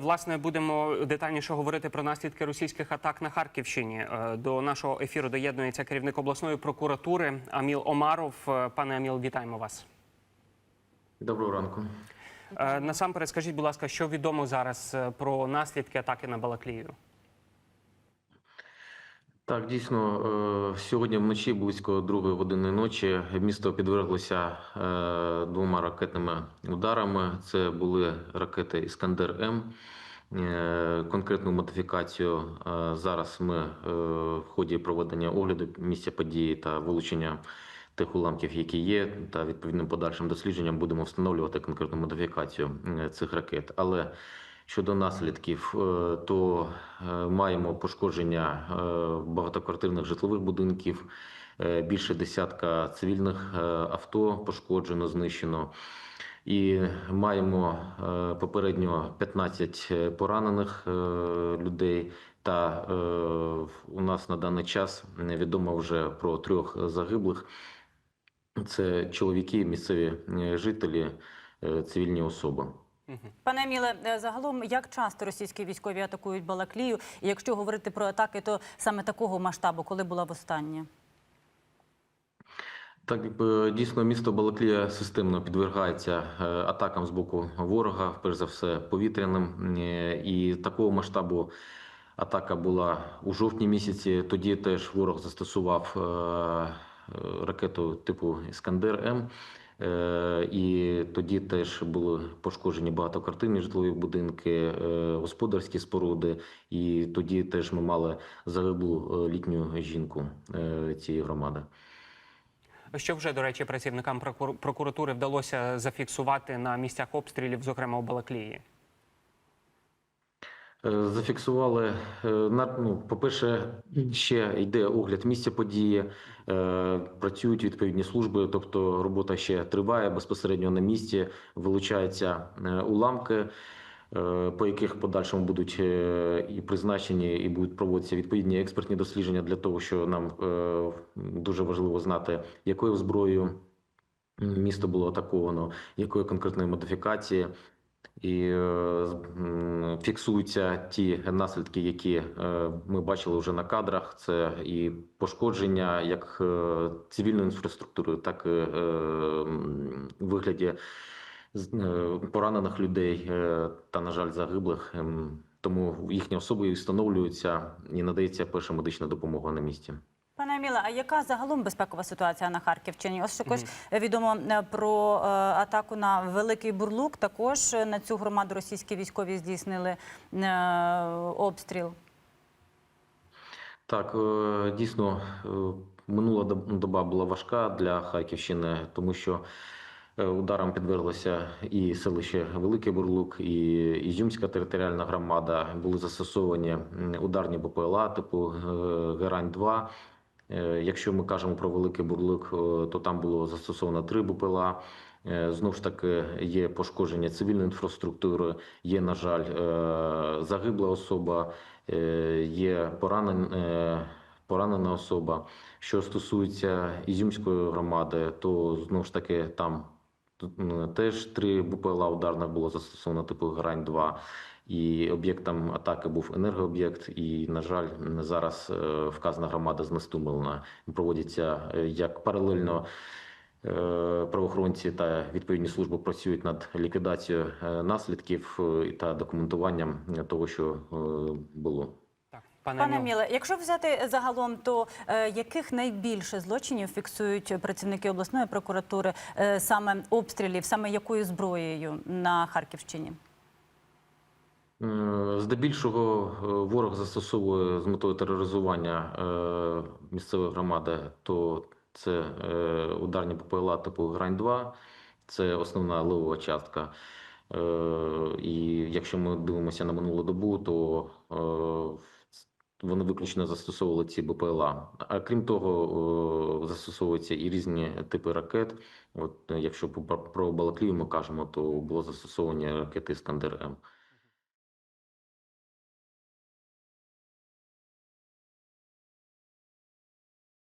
Власне, будемо детальніше говорити про наслідки російських атак на Харківщині. Е, До нашого ефіру доєднується керівник обласної прокуратури Аміл Омаров. Е, Пане Аміл, вітаємо вас. Доброго ранку. Е, Насамперед, скажіть, будь ласка, що відомо зараз про наслідки атаки на Балаклію? Так, дійсно, е, сьогодні вночі близько другої години ночі місто підверглося е, двома ракетними ударами. Це були ракети Іскандер М. Е, Конкретну модифікацію зараз ми в ході проведення огляду місця події та вилучення тих уламків, які є, та відповідним подальшим дослідженням будемо встановлювати конкретну модифікацію цих ракет. Але Щодо наслідків, е, то е, маємо пошкодження е, багатоквартирних житлових будинків, більше десятка цивільних авто пошкоджено, знищено. І маємо попередньо 15 поранених людей. Та у нас на даний час відомо вже про трьох загиблих. Це чоловіки, місцеві жителі, цивільні особи. Пане Еміле, е, загалом як часто російські військові атакують Балаклію? І якщо говорити про атаки, то саме такого масштабу, коли була востаннє? Так, дійсно, місто Балаклія системно підвергається е, атакам з боку ворога, перш за все повітряним. Е, І такого масштабу атака була у жовтні місяці. Тоді теж ворог застосував е, е, ракету типу Іскандер М. Е, І тоді теж були пошкоджені багатоквартирні житлові будинки, е, господарські споруди. І тоді теж ми мали загиблу е, літню жінку цієї громади. Що вже, до речі, працівникам прокур- прокуратури вдалося зафіксувати на місцях обстрілів, зокрема у Балаклії? Е, Зафіксували е, ну, по-перше, ще йде огляд місця події, е, працюють відповідні служби, тобто робота ще триває безпосередньо на місці, вилучаються уламки, по яких подальшому будуть і призначені, і будуть проводитися відповідні експертні дослідження для того, що нам дуже важливо знати, якою зброєю місто було атаковано, якої конкретної модифікації. І фіксуються ті наслідки, які е, ми бачили вже на кадрах. Це і пошкодження як е, цивільної інфраструктури, так і в вигляді е, поранених людей та, на жаль, загиблих. Ем, Тому їхні особи встановлюються і надається перша медична допомога на місці. Пане Еміле, а яка загалом безпекова ситуація на Харківщині? Ось також відомо е, про е, атаку на Великий Бурлук. Також е, на цю громаду російські військові здійснили е, обстріл. Так, е, дійсно, е, минула доба була важка для Харківщини, тому що е, ударам підверглося і селище Великий Бурлук, і Ізюмська територіальна громада. Були застосовані ударні БПЛА типу е, Герань-2. Е, Якщо ми кажемо про Великий Бурлук, е, то там було застосовано три БПЛА. Е, Знову ж таки, є пошкодження цивільної інфраструктури, є, на жаль, загибла особа, є поранен, е, поранена особа. Що стосується Ізюмської громади, то знову ж таки там теж три БПЛА ударних було застосовано типу Грань-2. І об'єктом атаки був енергооб'єкт. І, на жаль, зараз е, вказана громада знестумлена. Проводяться е, як паралельно е, правоохоронці та відповідні служби працюють над ліквідацією наслідків та документуванням того, що було. Так, пане, Пане. Еміле, якщо взяти загалом, то е, яких найбільше злочинів фіксують працівники обласної прокуратури е, саме обстрілів, саме якою зброєю на Харківщині? Здебільшого е, ворог застосовує з метою тероризування е, місцевої громади, то це е, ударні ППЛА типу Грань-2, це основна левова частка. І якщо ми дивимося на минулу добу, то вони виключно застосовували ці БПЛА. А крім того, застосовуються і різні типи ракет. От якщо про Балаклію ми кажемо, то було застосовані ракети Іскандер М.